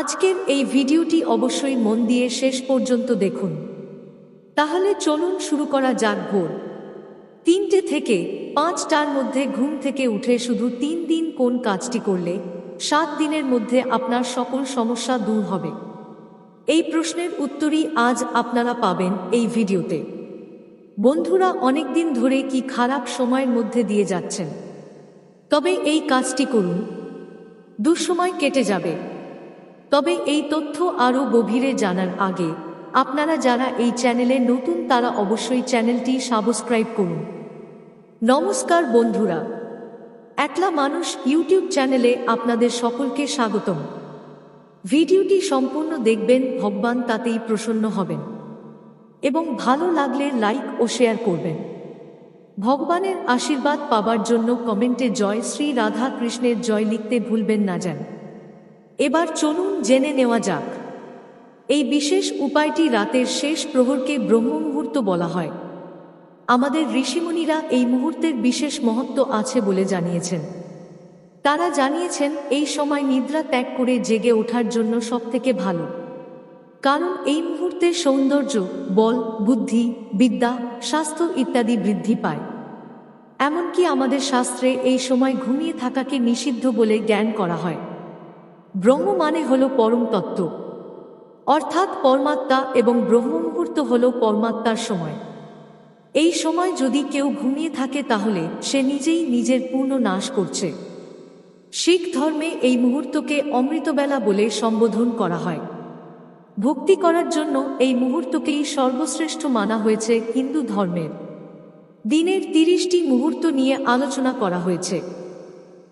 আজকের এই ভিডিওটি অবশ্যই মন দিয়ে শেষ পর্যন্ত দেখুন। তাহলে চলুন শুরু করা যাক ভোর। তিনটে থেকে পাঁচটার মধ্যে ঘুম থেকে উঠে শুধু তিন দিন কোন কাজটি করলে সাত দিনের মধ্যে আপনার সকল সমস্যা দূর হবে। এই প্রশ্নের উত্তরই আজ আপনারা পাবেন এই ভিডিওতে। বন্ধুরা অনেক দিন ধরে কি খারাপ সময়ের মধ্যে দিয়ে যাচ্ছেন? তবে এই কাজটি করুন। দুঃসময় কেটে যাবে। তবে এই তথ্য আরও গভীরে জানার আগে, আপনারা যারা এই চ্যানেলে নতুন তারা অবশ্যই চ্যানেলটি সাবস্ক্রাইব করুন। নমস্কার বন্ধুরা। একলা মানুষ ইউটিউব চ্যানেলে আপনাদের সকলকে স্বাগতম। ভিডিওটি সম্পূর্ণ দেখবেন, ভগবান তাতেই প্রসন্ন হবেন। এবং ভালো লাগলে লাইক ও শেয়ার করবেন। ভগবানের আশীর্বাদ পাবার জন্য কমেন্টে জয় শ্রী রাধা কৃষ্ণের জয় লিখতে ভুলবেন না যান। এবার চলুন জেনে নেওয়া যাক। এই বিশেষ উপায়টি রাতের শেষ প্রহরকে ব্রহ্ম মুহূর্ত বলা হয়। আমাদের ঋষিমুনিরা এই মুহূর্তের বিশেষ মহত্ব আছে বলে জানিয়েছেন। তারা জানিয়েছেন, এই সময় নিদ্রা ত্যাগ করে জেগে ওঠার জন্য সবথেকে ভালো। কারণ এই মুহূর্তে সৌন্দর্য, বল, বুদ্ধি, বিদ্যা, স্বাস্থ্য ইত্যাদি বৃদ্ধি পায়। এমনকি আমাদের শাস্ত্রে এই সময় ঘুমিয়ে থাকাকে নিষিদ্ধ বলে জ্ঞান করা হয়। ব্রহ্ম মানে হল পরম তত্ত্ব। অর্থাৎ পরমাত্মা এবং ব্রহ্ম মুহূর্ত হল পরমাত্মার সময়। এই সময় যদি কেউ ঘুমিয়ে থাকে তাহলে সে নিজেই নিজের পূর্ণ নাশ করছে। শিখ ধর্মে এই মুহূর্তকে অমৃতবেলা বলে সম্বোধন করা হয়। ভক্তি করার জন্য এই মুহূর্তকেই সর্বশ্রেষ্ঠ মানা হয়েছে হিন্দু ধর্মের। দিনের তিরিশটি মুহূর্ত নিয়ে আলোচনা করা হয়েছে।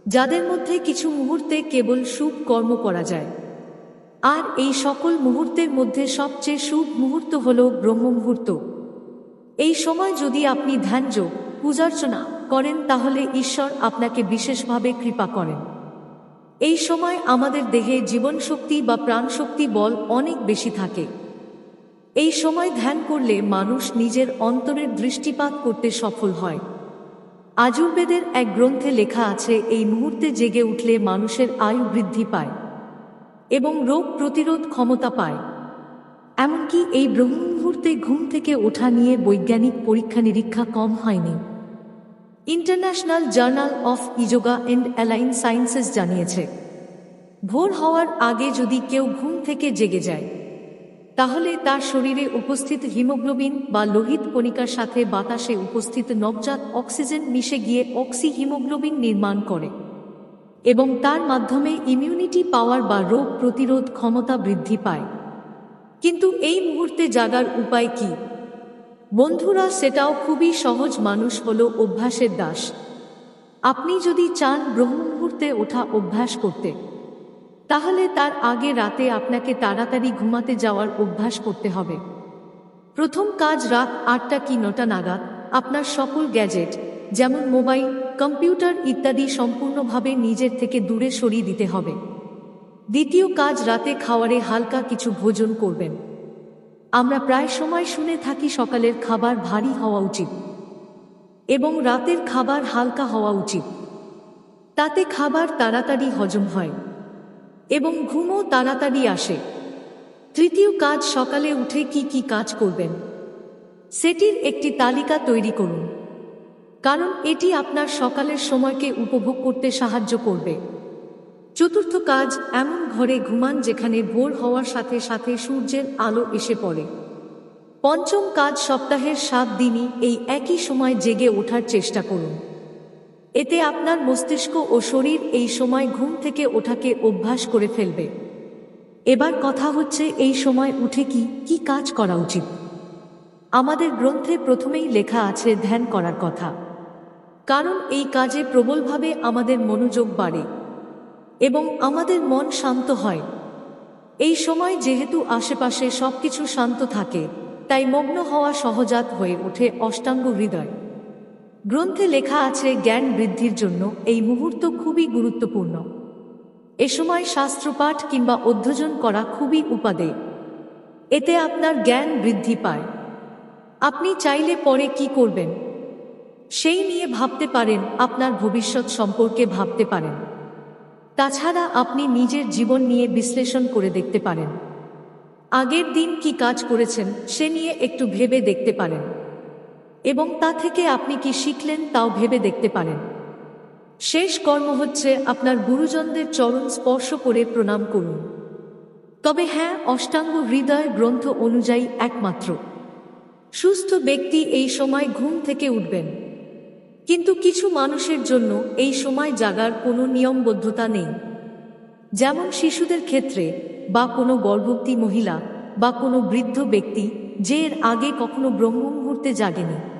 যাদের মধ্যে কিছু মুহূর্তে কেবল শুভ কর্ম করা যায়। আর এই সকল মুহূর্তের মধ্যে সবচেয়ে শুভ মুহূর্ত হল ব্রহ্ম মুহূর্ত এই সময় যদি আপনি ধ্যানয পূজার্চনা করেন, তাহলে ঈশ্বর আপনাকে বিশেষভাবে কৃপা করেন। এই সময় আমাদের দেহে জীবনশক্তি বা প্রাণশক্তি বল অনেক বেশি থাকে। এই সময় ধ্যান করলে মানুষ নিজের অন্তরের দৃষ্টিপাত করতে সফল হয়। আজুর্বেদের এক গ্রন্থে লেখা আছে, এই মুহূর্তে জেগে উঠলে মানুষের আয়ু বৃদ্ধি পায় এবং রোগ প্রতিরোধ ক্ষমতা পায়। এমনকি এই ব্রহ্ম মুহূর্তে ঘুম থেকে ওঠা নিয়ে বৈজ্ঞানিক পরীক্ষা নিরীক্ষা কম হয়নি। International journal of yoga and allied sciences জানিয়েছে, ভোর হওয়ার আগে যদি কেউ ঘুম থেকে জেগে যায় তাহলে তার শরীরে উপস্থিত হিমোগ্লোবিন বা লোহিত কণিকার সাথে বাতাসে উপস্থিত নবজাত অক্সিজেন মিশে গিয়ে অক্সি হিমোগ্লোবিন নির্মাণ করে এবং তার মাধ্যমে ইমিউনিটি পাওয়ার বা রোগ প্রতিরোধ ক্ষমতা বৃদ্ধি পায়। কিন্তু এই মুহূর্তে জাগার উপায় কি? বন্ধুরা, সেটাও খুবই সহজ মানুষ হল অভ্যাসের দাস। আপনি যদি চান ব্রহ্ম মুহূর্তে ওঠা অভ্যাস করতে তাহলে তার আগে রাতে আপনাকে তাড়াতাড়ি ঘুমাতে যাওয়ার অভ্যাস করতে হবে। প্রথম কাজ রাত আটটা কি নটা নাগাদ, আপনার সকল গ্যাজেট, যেমন মোবাইল, কম্পিউটার ইত্যাদি সম্পূর্ণভাবে নিজের থেকে দূরে সরিয়ে দিতে হবে। দ্বিতীয় কাজ রাতে খাওয়ারে হালকা কিছু ভোজন করবেন। আমরা প্রায় সময় শুনে থাকি সকালের খাবার ভারী হওয়া উচিত এবং রাতের খাবার হালকা হওয়া উচিত। তাতে খাবার তাড়াতাড়ি হজম হয়। এবং ঘুমও তাড়াতাড়ি আসে। তৃতীয় কাজ সকালে উঠে কি কি কাজ করবেন? সেটির একটি তালিকা তৈরি করুন। কারণ এটি আপনার সকালের সময়কে উপভোগ করতে সাহায্য করবে। চতুর্থ কাজ, এমন ঘরে ঘুমান যেখানে ভোর হওয়ার সাথে সাথে সূর্যের আলো এসে পড়ে। পঞ্চম কাজ সপ্তাহের সাত দিনই এই একই সময় জেগে ওঠার চেষ্টা করুন। এতে আপনার মস্তিষ্ক ও শরীর এই সময় ঘুম থেকে ওঠাকে অভ্যাস করে ফেলবে। এবার কথা হচ্ছে এই সময় উঠে কি কি কাজ করা উচিত। আমাদের গ্রন্থে প্রথমেই লেখা আছে ধ্যান করার কথা। কারণ এই কাজে প্রবলভাবে আমাদের মনোযোগ বাড়ে এবং আমাদের মন শান্ত হয়। এই সময় যেহেতু আশেপাশে সবকিছু শান্ত থাকে, তাই মগ্ন হওয়া সহজাত হয়ে ওঠে অষ্টাঙ্গ হৃদয়। গ্রন্থে লেখা আছে জ্ঞান বৃদ্ধির জন্য এই মুহূর্ত খুবই গুরুত্বপূর্ণ। এ সময় শাস্ত্রপাঠ কিংবা অধ্যয়ন করা খুবই উপাদে এতে আপনার জ্ঞান বৃদ্ধি পায়। আপনি চাইলে পরে কি করবেন? সেই নিয়ে ভাবতে পারেন, আপনার ভবিষ্যৎ সম্পর্কে ভাবতে পারেন। তাছাড়া আপনি নিজের জীবন নিয়ে বিশ্লেষণ করে দেখতে পারেন। আগের দিন কি কাজ করেছেন, সে নিয়ে একটু ভেবে দেখতে পারেন। এবং তা থেকে আপনি কি শিখলেন তাও ভেবে দেখতে পারেন। শেষ কর্ম হচ্ছে আপনার গুরুজনদের চরণ স্পর্শ করে প্রণাম করুন। তবে হ্যাঁ অষ্টাঙ্গ হৃদয় গ্রন্থ অনুযায়ী একমাত্র। সুস্থ ব্যক্তি এই সময় ঘুম থেকে উঠবেন। কিন্তু কিছু মানুষের জন্য এই সময় জাগার কোনো নিয়মবদ্ধতা নেই। যেমন শিশুদের ক্ষেত্রে বা কোনো গর্ভবতী মহিলা বা কোনো বৃদ্ধ ব্যক্তি, যে এর আগে কখনো ব্রহ্ম মুহূর্তে জাগেনি।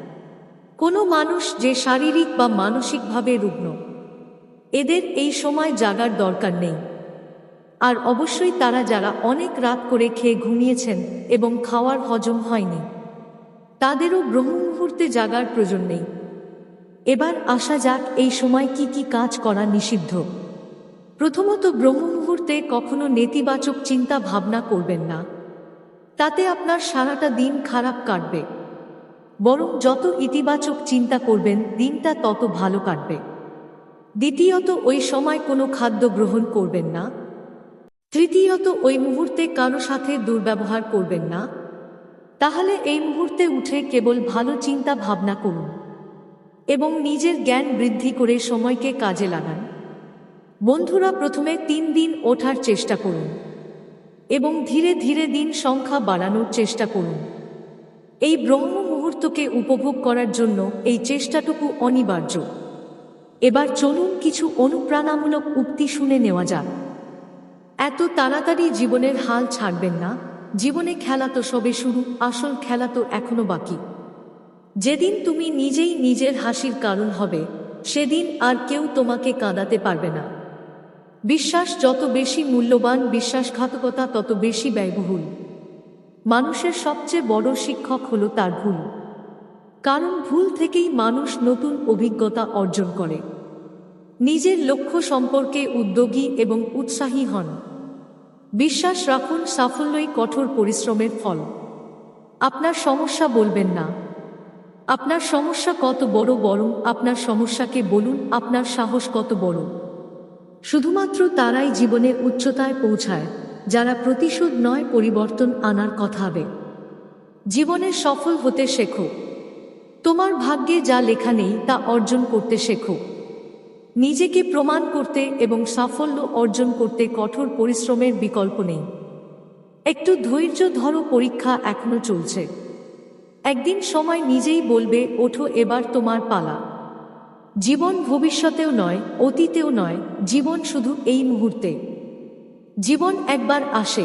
কোনো মানুষ যে শারীরিক বা মানসিকভাবে রুগ্ন, এদের এই সময় জাগার দরকার নেই। আর অবশ্যই তারা যারা অনেক রাত করে খেয়ে ঘুমিয়েছেন এবং খাওয়ার হজম হয়নি, তাদেরও ব্রহ্ম মুহূর্তে জাগার প্রয়োজন নেই। এবার আসা যাক এই সময় কি কি কাজ করা নিষিদ্ধ। প্রথমত ব্রহ্ম মুহূর্তে কখনো নেতিবাচক চিন্তা ভাবনা করবেন না। তাতে আপনার সারাটা দিন খারাপ কাটবে। বরং যত ইতিবাচক চিন্তা করবেন, দিনটা তত ভালো কাটবে। দ্বিতীয়ত, ওই সময় কোনো খাদ্য গ্রহণ করবেন না। তৃতীয়ত, ওই মুহূর্তে কারও সাথে দুর্ব্যবহার করবেন না। তাহলে এই মুহূর্তে উঠে কেবল ভালো চিন্তা ভাবনা করুন এবং নিজের জ্ঞান বৃদ্ধি করে সময়কে কাজে লাগান। বন্ধুরা, প্রথমে তিন দিন ওঠার চেষ্টা করুন এবং ধীরে ধীরে দিন সংখ্যা বাড়ানোর চেষ্টা করুন। এই ব্রহ্ম মুহূর্তকে উপভোগ করার জন্য এই চেষ্টাটুকু অনিবার্য। এবার চলুন কিছু অনুপ্রাণামূলক উক্তি শুনে নেওয়া যাক। এত তাড়াতাড়ি জীবনের হাল ছাড়বেন না। জীবনে খেলা তো সবে শুরু, আসল খেলা তো এখনও বাকি। যেদিন তুমি নিজেই নিজের হাসির কারণ হবে, সেদিন আর কেউ তোমাকে কাঁদাতে পারবে না। বিশ্বাস যত বেশি মূল্যবান বিশ্বাসঘাতকতা, তত বেশি ব্যয়বহুল। মানুষের সবচেয়ে বড় শিক্ষক হলো তার ভুল। কারণ ভুল থেকেই মানুষ নতুন অভিজ্ঞতা অর্জন করে। নিজের লক্ষ্য সম্পর্কে উদ্যোগী এবং উৎসাহী হন। বিশ্বাস রাখুন, সাফল্যই কঠোর পরিশ্রমের ফল। আপনার সমস্যা বলবেন না। আপনার সমস্যা কত বড়, বরং আপনার সমস্যাকে বলুন, আপনার সাহস কত বড়। শুধুমাত্র তারাই জীবনে উচ্চতায় পৌঁছায়, যারা প্রতিশোধ নয়, পরিবর্তন আনার কথা হবে জীবনে সফল হতে শেখো। তোমার ভাগ্যে যা লেখা নেই, তা অর্জন করতে শেখো। নিজেকে প্রমাণ করতে এবং সাফল্য অর্জন করতে কঠোর পরিশ্রমের বিকল্প নেই। একটু ধৈর্য ধরো, পরীক্ষা এখনও চলছে। একদিন সময় নিজেই বলবে, ওঠো, এবার তোমার পালা। জীবন ভবিষ্যতেও নয়, অতীতেও নয়, জীবন শুধু এই মুহূর্তে। জীবন একবার আসে।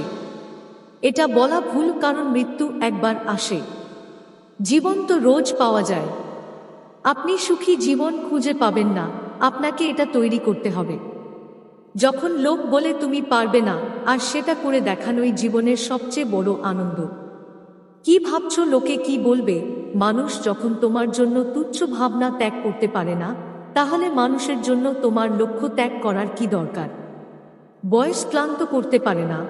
এটা বলা ভুল, কারণ মৃত্যু একবার আসে। জীবন তো রোজ পাওয়া যায়। আপনি সুখী জীবন খুঁজে পাবেন না, আপনাকে এটা তৈরি করতে হবে। যখন লোক বলে তুমি পারবে না, আর সেটা করে দেখানোই জীবনের সবচেয়ে বড় আনন্দ। কি ভাবছ লোকে কি বলবে? মানুষ যখন তোমার জন্য তুচ্ছ ভাবনা ত্যাগ করতে পারে না, তাহলে মানুষের জন্য তোমার লক্ষ্য ত্যাগ করার কি দরকার? বয়স ক্লান্ত করতে পারে না।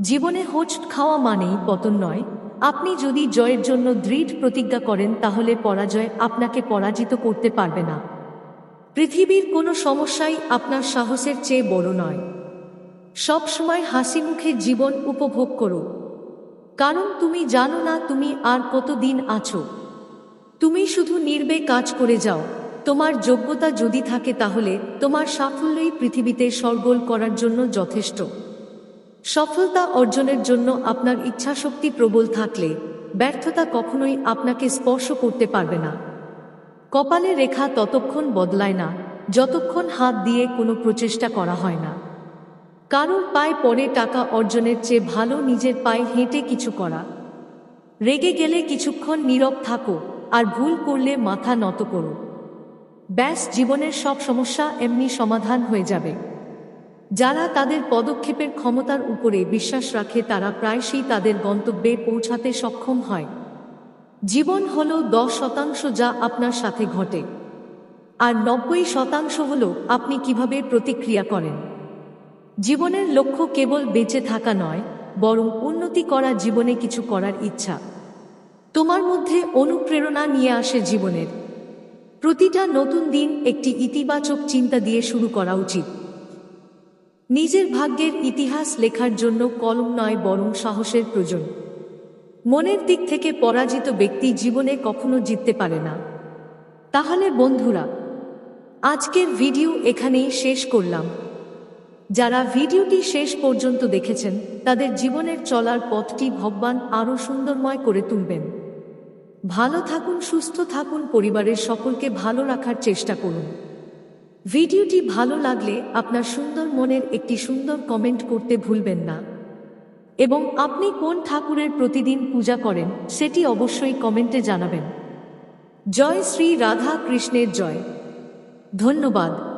জীবনে হোঁচ খাওয়া মানেই পতন নয় আপনি যদি জয়ের জন্য দৃঢ় প্রতিজ্ঞা করেন, তাহলে পরাজয় আপনাকে পরাজিত করতে পারবে না। পৃথিবীর কোনো সমস্যাই আপনার সাহসের চেয়ে বড় নয়। সব সময় হাসি মুখে জীবন উপভোগ করো। কারণ তুমি জানো না তুমি আর কতদিন আছো। তুমি শুধু নির্বে কাজ করে যাও। তোমার যোগ্যতা যদি থাকে, তাহলে তোমার সাফল্যই পৃথিবীতে সরগোল করার জন্য যথেষ্ট। সফলতা অর্জনের জন্য আপনার ইচ্ছাশক্তি প্রবল থাকলে ব্যর্থতা কখনোই আপনাকে স্পর্শ করতে পারবে না। কপালে রেখা ততক্ষণ বদলায় না, যতক্ষণ হাত দিয়ে কোনো প্রচেষ্টা করা হয় না। কারোর পায়ে পরে টাকা অর্জনের চেয়ে ভালো নিজের পায়ে হেঁটে কিছু করা। রেগে গেলে কিছুক্ষণ নীরব থাকো আর ভুল করলে মাথা নত করো। ব্যাস, জীবনের সব সমস্যা এমনি সমাধান হয়ে যাবে। যারা তাদের পদক্ষেপের ক্ষমতার উপরে বিশ্বাস রাখে, তারা প্রায়শই তাদের গন্তব্যে পৌঁছাতে সক্ষম হয়। জীবন হল দশ শতাংশ যা আপনার সাথে ঘটে। আর নব্বই শতাংশ হল আপনি কীভাবে প্রতিক্রিয়া করেন। জীবনের লক্ষ্য কেবল বেঁচে থাকা নয়, বরং উন্নতি করা জীবনে কিছু করার ইচ্ছা। তোমার মধ্যে অনুপ্রেরণা নিয়ে আসে জীবনের। প্রতিটা নতুন দিন একটি ইতিবাচক চিন্তা দিয়ে শুরু করা উচিত। নিজের ভাগ্যের ইতিহাস লেখার জন্য কলম নয়, বরং সাহসের প্রয়োজন। মনের দিক থেকে পরাজিত ব্যক্তি জীবনে কখনো জিততে পারে না। তাহলে বন্ধুরা, আজকের ভিডিও এখানেই শেষ করলাম। যারা ভিডিওটি শেষ পর্যন্ত দেখেছেন, তাদের জীবনের চলার পথটি ভগবান আরও সুন্দরময় করে তুলবেন। ভালো থাকুন, সুস্থ থাকুন, পরিবারের সকলকে ভালো রাখার চেষ্টা করুন। ভিডিওটি ভালো লাগলে আপনার সুন্দর মনের একটি সুন্দর কমেন্ট করতে ভুলবেন না। এবং আপনি কোন ঠাকুরের প্রতিদিন পূজা করেন, সেটি অবশ্যই কমেন্টে জানাবেন। জয় শ্রী রাধা কৃষ্ণের জয়। ধন্যবাদ।